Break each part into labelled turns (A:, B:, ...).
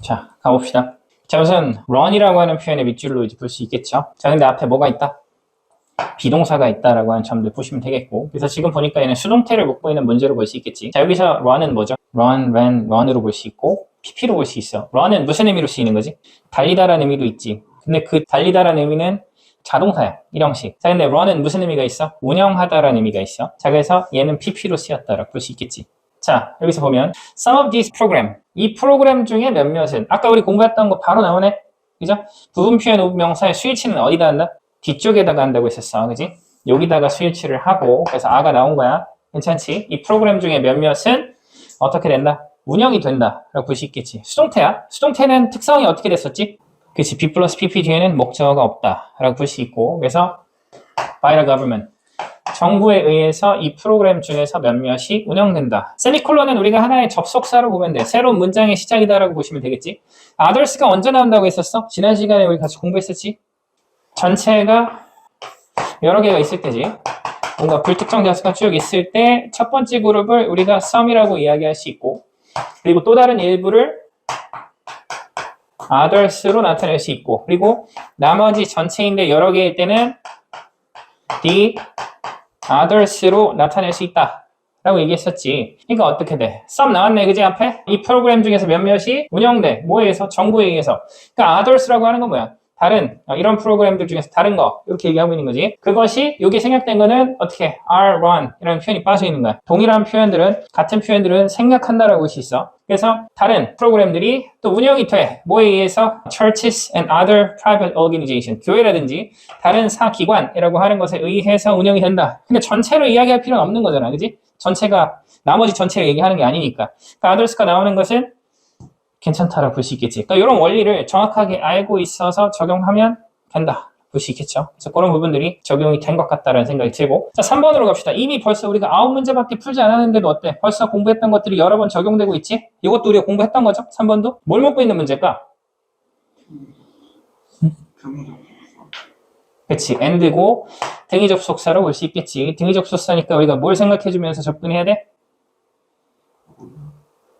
A: 자, 가봅시다. 자, 우선 run이라고 하는 표현의 밑줄로 이제 볼 수 있겠죠. 자, 근데 앞에 뭐가 있다? 비동사가 있다라고 하는 점들 보시면 되겠고. 그래서 지금 보니까 얘는 수동태를 묻고 있는 문제로 볼 수 있겠지. 자, 여기서 run은 뭐죠? run, ran, run으로 볼 수 있고, pp로 볼 수 있어. run은 무슨 의미로 쓰이는 거지? 달리다라는 의미도 있지. 근데 그 달리다라는 의미는 자동사야. 일형식. 자, 근데 run은 무슨 의미가 있어? 운영하다라는 의미가 있어. 자, 그래서 얘는 pp로 쓰였다라고 볼 수 있겠지. 자, 여기서 보면 some of these program. 이 프로그램 중에 몇몇은 아까 우리 공부했던 거 바로 나오네. 그죠? 부분 표현 명사의 스위치는 어디다 한다? 뒤쪽에다가 한다고 했었어. 그지? 여기다가 스위치를 하고 그래서 아가 나온 거야. 괜찮지? 이 프로그램 중에 몇몇은 어떻게 된다? 운영이 된다. 라고 볼 수 있겠지. 수동태야. 수동태는 특성이 어떻게 됐었지? 그치. B 플러스 PP 뒤에는 목적어가 없다. 라고 볼 수 있고. 그래서 by the government. 정부에 의해서 이 프로그램 중에서 몇몇이 운영된다. 세미콜론은 우리가 하나의 접속사로 보면 돼. 새로운 문장의 시작이다라고 보시면 되겠지. others가 언제 나온다고 했었어? 지난 시간에 우리 같이 공부했었지? 전체가 여러 개가 있을 때지. 뭔가 불특정 자수가 쭉 있을 때 첫 번째 그룹을 우리가 some이라고 이야기할 수 있고 그리고 또 다른 일부를 others로 나타낼 수 있고 그리고 나머지 전체인데 여러 개일 때는 the others로 나타낼 수 있다. 라고 얘기했었지. 그러니까 어떻게 돼? 썸 나왔네, 그지 앞에? 이 프로그램 중에서 몇몇이 운영돼. 뭐에 의해서? 정부에 의해서. 그러니까 others라고 하는 건 뭐야? 다른 어, 이런 프로그램들 중에서 다른 거 이렇게 얘기하고 있는 거지. 그것이 여기 생략된 거는 어떻게 are run 이라는 표현이 빠져 있는 거야. 동일한 표현들은 같은 표현들은 생략한다라고 할 수 있어. 그래서 다른 프로그램들이 또 운영이 돼. 뭐에 의해서 churches and other private organization 교회라든지 다른 사기관이라고 하는 것에 의해서 운영이 된다. 근데 전체로 이야기할 필요는 없는 거잖아, 그지? 전체가 나머지 전체를 얘기하는 게 아니니까. 그러니까 others가 나오는 것은 괜찮다라고 볼 수 있겠지. 그러니까 이런 원리를 정확하게 알고 있어서 적용하면 된다. 볼 수 있겠죠. 그래서 그런 부분들이 적용이 된 것 같다라는 생각이 들고. 자, 3번으로 갑시다. 이미 벌써 우리가 아홉 문제밖에 풀지 않았는데도 어때? 벌써 공부했던 것들이 여러 번 적용되고 있지? 이것도 우리가 공부했던 거죠? 3번도? 뭘 먹고 있는 문제일까? 그치. and고 등위 접속사로 볼 수 있겠지. 등위 접속사니까 우리가 뭘 생각해주면서 접근해야 돼?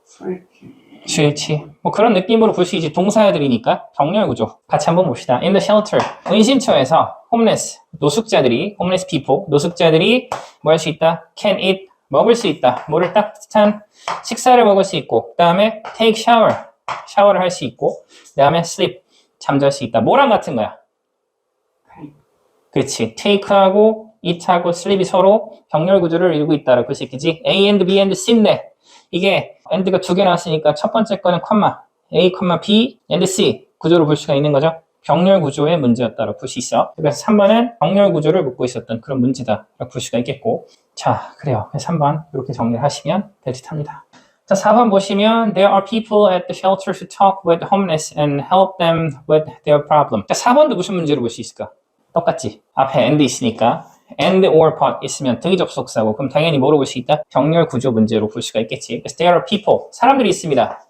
A: 스위 치. 뭐 그런 느낌으로 볼 수 있지. 동사들이니까 병렬 구조. 같이 한번 봅시다. In the shelter. 은신처에서 homeless 노숙자들이 homeless people 노숙자들이 뭐 할 수 있다? can eat 먹을 수 있다. 뭐를 따뜻한 식사를 먹을 수 있고 그 다음에 take shower 샤워를 할 수 있고 그 다음에 sleep 잠잘 수 있다. 뭐랑 같은 거야? 그렇지. take하고 eat하고 sleep이 서로 병렬 구조를 이루고 있다라고 볼 수 있겠지. A and B and C인데 이게 and가 두 개 나왔으니까 첫 번째 거는 컴마 A, B and C 구조로 볼 수가 있는 거죠. 병렬 구조의 문제였다고 볼 수 있어. 그래서 3번은 병렬 구조를 묻고 있었던 그런 문제다라고 볼 수가 있겠고. 자, 그래요. 그래서 3번 이렇게 정리를 하시면 될 듯합니다. 자, 4번 보시면 There are people at the shelter to talk with homeless and help them with their problem. 자, 4번도 무슨 문제로 볼 수 있을까? 똑같지. 앞에 and 있으니까 and or but 있으면 등위 접속사고 그럼 당연히 뭐로 볼 수 있다? 병렬 구조 문제로 볼 수가 있겠지. 그래서 there are people 사람들이 있습니다.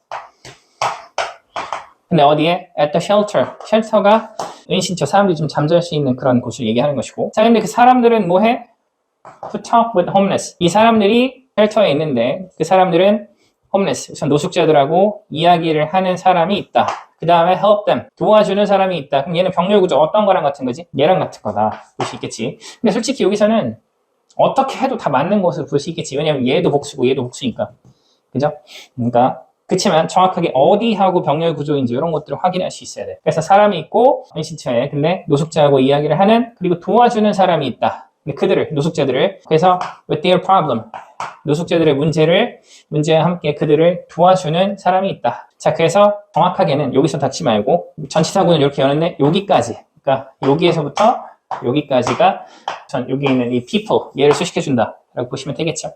A: 근데 어디에? at the shelter. 쉘터가 은신처 사람들이 좀 잠잘 수 있는 그런 곳을 얘기하는 것이고. 자, 근데 그 사람들은 뭐 해? to talk with homeless. 이 사람들이 쉘터에 있는데 그 사람들은 homeless, 우선 노숙자들하고 이야기를 하는 사람이 있다. 그 다음에 help them, 도와주는 사람이 있다. 그럼 얘는 병렬 구조 어떤 거랑 같은 거지? 얘랑 같은 거다. 볼 수 있겠지. 근데 솔직히 여기서는 어떻게 해도 다 맞는 것으로 볼수 있겠지. 왜냐면 얘도 복수고 얘도 복수니까. 그죠? 그러니까 그렇지만 정확하게 어디하고 병렬 구조인지 이런 것들을 확인할 수 있어야 돼. 그래서 사람이 있고 은신처에 근데 노숙자하고 이야기를 하는 그리고 도와주는 사람이 있다. 그들을 노숙자들을 그래서 with their problem 노숙자들의 문제를 문제와 함께 그들을 도와주는 사람이 있다. 자 그래서 정확하게는 여기서 닫지 말고 전치사구는 이렇게 여는데 여기까지 그러니까 여기에서부터 여기까지가 전 여기 있는 이 people 얘를 수식해 준다. 라고 보시면 되겠죠.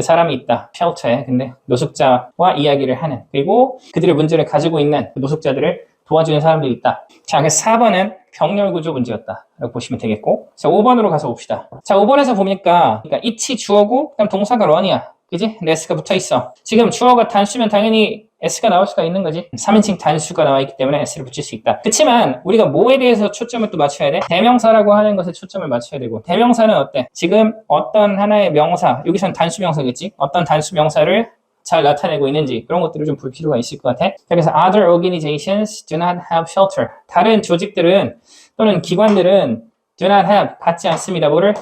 A: 사람이 있다. 쉘터에. 근데 노숙자와 이야기를 하는. 그리고 그들의 문제를 가지고 있는 그 노숙자들을 도와주는 사람들이 있다. 자, 그래서 4번은 병렬 구조 문제였다. 라고 보시면 되겠고. 자, 5번으로 가서 봅시다. 자, 5번에서 보니까, 그러니까 it이 주어고, 그다음 동사가 run이야. 그지? s가 붙어 있어. 지금 주어가 단수면 당연히 s가 나올 수가 있는 거지. 3인칭 단수가 나와 있기 때문에 s를 붙일 수 있다. 그렇지만 우리가 뭐에 대해서 초점을 또 맞춰야 돼? 대명사라고 하는 것에 초점을 맞춰야 되고 대명사는 어때? 지금 어떤 하나의 명사, 여기선 단수 명사겠지? 어떤 단수 명사를 잘 나타내고 있는지 그런 것들을 좀 볼 필요가 있을 것 같아. 자, 그래서 other organizations do not have shelter. 다른 조직들은 또는 기관들은 do not have 갖지 않습니다. 뭐를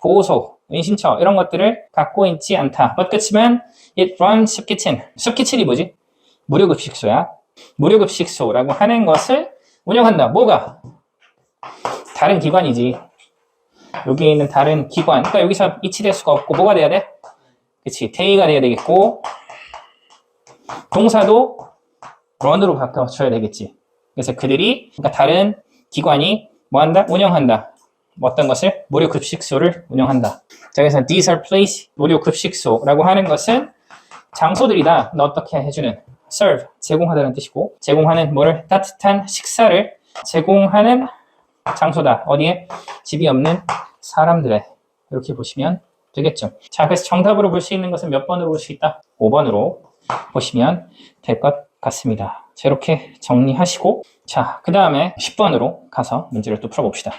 A: 보호소, 은신처 이런 것들을 갖고 있지 않다. 그치만 it runs 숲키친. 숲키친이 뭐지? 무료급식소야. 무료급식소라고 하는 것을 운영한다. 뭐가? 다른 기관이지. 여기에 있는 다른 기관. 그러니까 여기서 이치될 수가 없고 뭐가 돼야 돼? 그치. 대의가 돼야 되겠고 동사도 run으로 바꿔줘야 되겠지. 그래서 그들이 그러니까 다른 기관이 뭐 한다? 운영한다. 뭐 어떤 것을 무료 급식소를 운영한다. 자, 그래서 these are place 무료 급식소라고 하는 것은 장소들이다. 너 어떻게 해주는 serve 제공하다는 뜻이고 제공하는 뭐를 따뜻한 식사를 제공하는 장소다. 어디에 집이 없는 사람들의 이렇게 보시면 되겠죠. 자, 그래서 정답으로 볼 수 있는 것은 몇 번으로 볼 수 있다? 5번으로 보시면 될 것 같습니다. 자, 이렇게 정리하시고 자, 그 다음에 10번으로 가서 문제를 또 풀어봅시다.